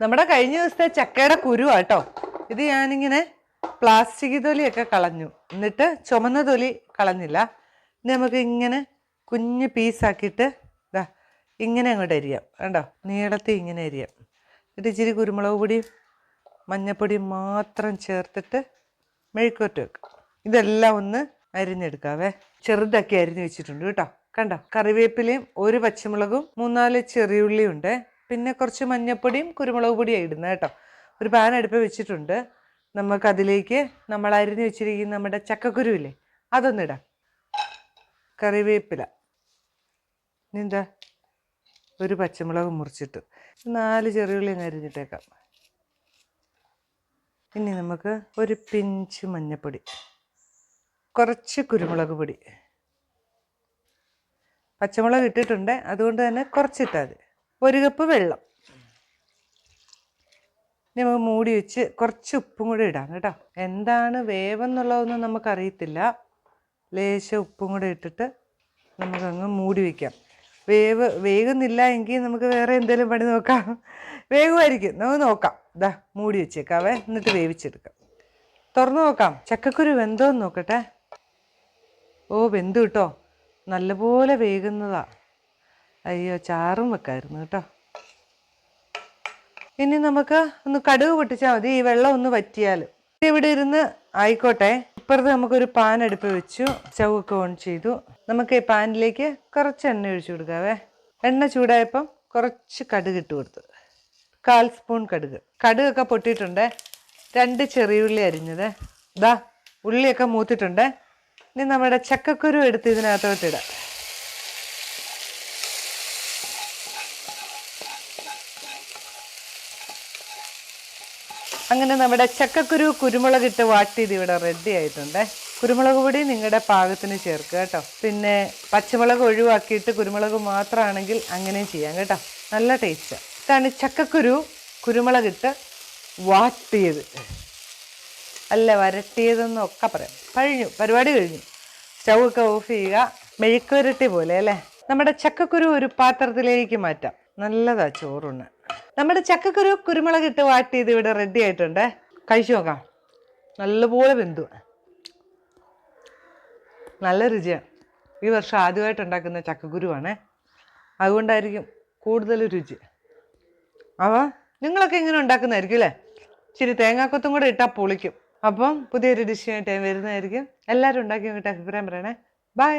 നമ്മുടെ കഴിഞ്ഞ ദിവസത്തെ ചക്കയുടെ കുരുവാട്ടോ ഇത് ഞാനിങ്ങനെ പ്ലാസ്റ്റിക് തൊലിയൊക്കെ കളഞ്ഞു. എന്നിട്ട് ചുമന്ന തൊലി കളഞ്ഞില്ല. ഇനി നമുക്ക് ഇങ്ങനെ കുഞ്ഞ് പീസാക്കിയിട്ട് ഇതാ ഇങ്ങനെ അങ്ങോട്ട് അരിയാം. കണ്ടോ? നീളത്തിൽ ഇങ്ങനെ അരിയാം. എന്നിട്ട് ഇച്ചിരി കുരുമുളക് പൊടിയും മഞ്ഞപ്പൊടിയും മാത്രം ചേർത്തിട്ട് മെഴുക്കോറ്റ് വെക്കും. ഇതെല്ലാം ഒന്ന് അരിഞ്ഞെടുക്കാവേ. ചെറുതാക്കി അരിഞ്ഞ് വെച്ചിട്ടുണ്ട് കേട്ടോ. കണ്ടോ? കറിവേപ്പിലയും ഒരു പച്ചമുളകും മൂന്നാൽ ചെറിയുള്ളിയും ഉണ്ട്. പിന്നെ കുറച്ച് മഞ്ഞപ്പൊടിയും കുരുമുളക് പൊടിയും ഇടുന്നത് കേട്ടോ. ഒരു പാൻ അടുപ്പ് വെച്ചിട്ടുണ്ട്. നമുക്കതിലേക്ക് നമ്മൾ അരിഞ്ഞ് വെച്ചിരിക്കുന്ന നമ്മുടെ ചക്കക്കുരുവില്ലേ അതൊന്നിടാം കറിവേപ്പില. എന്താ? ഒരു പച്ചമുളക് മുറിച്ചിട്ട്. നാല് ചെറിയുള്ളി അങ്ങ് അരിഞ്ഞിട്ടേക്കാം. ഇനി നമുക്ക് ഒരു പിഞ്ച് മഞ്ഞപ്പൊടി കുറച്ച് കുരുമുളക് പൊടി. പച്ചമുളക് ഇട്ടിട്ടുണ്ട്. അതുകൊണ്ട് തന്നെ കുറച്ചിട്ടാൽ മതി. ഒരു കപ്പ് വെള്ളം. നമുക്ക് മൂടി വെച്ച് കുറച്ച് ഉപ്പും കൂടെ ഇടാം കേട്ടോ. എന്താണ് വേവെന്നുള്ളതൊന്നും നമുക്കറിയത്തില്ല. ലേശം ഉപ്പും കൂടെ ഇട്ടിട്ട് നമുക്കങ്ങ് മൂടി വയ്ക്കാം വേവ് വേകുന്നില്ല എങ്കിൽ നമുക്ക് വേറെ എന്തെങ്കിലും പണി നോക്കാം. വേഗമായിരിക്കും നമുക്ക് നോക്കാം. ഇതാ മൂടി വെച്ചേക്കാവേ എന്നിട്ട് വേവിച്ചെടുക്കാം. തുറന്നു നോക്കാം. ചക്കക്കുരു വെന്തോന്ന് നോക്കട്ടെ. ഓ വെന്തു കേട്ടോ. നല്ലപോലെ വേകുന്നതാ. അയ്യോ ചാറും വെക്കായിരുന്നു കേട്ടോ. ഇനി നമുക്ക് ഒന്ന് കടുക് പൊട്ടിച്ചാൽ മതി ഈ വെള്ളം ഒന്ന് വറ്റിയാൽ ഇവിടെ ഇരുന്ന് ആയിക്കോട്ടെ. ഇപ്പുറത്ത് നമുക്കൊരു പാൻ അടുപ്പ് വെച്ചു ചവൊക്കെ ഓൺ ചെയ്തു. നമുക്ക് ഈ പാനിലേക്ക് കുറച്ച് എണ്ണ ഒഴിച്ചു കൊടുക്കാവേ. എണ്ണ ചൂടായപ്പം കുറച്ച് കടുക് ഇട്ട് കൊടുത്തു. കാൽ സ്പൂൺ കടുക്. കടുകൊക്കെ പൊട്ടിയിട്ടുണ്ടേ. രണ്ട് ചെറിയുള്ളി അരിഞ്ഞത്. ദാ ഉള്ളിയൊക്കെ മൂത്തിട്ടുണ്ട്. ഇനി നമ്മുടെ ചക്കക്കുരു എടുത്ത് ഇതിനകത്തോട്ട് അങ്ങനെ നമ്മുടെ ചക്കക്കുരു കുരുമുളക് ഇട്ട് വാട്ടിയത് ഇവിടെ റെഡി ആയിട്ടുണ്ട്. കുരുമുളക് പൊടി നിങ്ങളുടെ പാകത്തിന് ചേർക്കുക കേട്ടോ. പിന്നെ പച്ചമുളക് ഒഴിവാക്കിയിട്ട് കുരുമുളക് മാത്രമാണെങ്കിൽ അങ്ങനെയും ചെയ്യാം കേട്ടോ. നല്ല ടേസ്റ്റ് ഇതാണ് ചക്കക്കുരു കുരുമുളക് ഇട്ട് വാട്ടിയത്. അല്ല വരട്ടിയതെന്നൊക്കെ പറയാം. കഴിഞ്ഞു. പരിപാടി കഴിഞ്ഞു. സ്റ്റൗ ഒക്കെ ഓഫ് ചെയ്യുക. മെഴുക്കുരട്ടി പോലെ അല്ലേ? നമ്മുടെ ചക്കക്കുരു ഒരു പാത്രത്തിലേക്ക് മാറ്റാം. നല്ലതാ ചോറുണ്ണാൻ നമ്മുടെ ചക്കക്കൊരു കുരുമുളക് ഇട്ട് വാട്ടി ഇത് ഇവിടെ റെഡി ആയിട്ടുണ്ട്. കഴിച്ചു നോക്കാം. നല്ലപോലെ വെന്തു. നല്ല രുചിയാണ് ഈ വർഷം ആദ്യമായിട്ട് ഉണ്ടാക്കുന്ന ചക്കക്കുരുവാണ്. അതുകൊണ്ടായിരിക്കും കൂടുതൽ രുചി. അവ നിങ്ങളൊക്കെ ഇങ്ങനെ ഉണ്ടാക്കുന്നതായിരിക്കും അല്ലേ? ഇച്ചിരി തേങ്ങാക്കൊത്തും കൂടെ ഇട്ടാൽ പൊളിക്കും. അപ്പം പുതിയൊരു ഡിഷായിട്ട് ഞാൻ വരുന്നതായിരിക്കും. എല്ലാവരും ഉണ്ടാക്കി നോക്കിയിട്ട് അഭിപ്രായം പറയണേ. ബൈ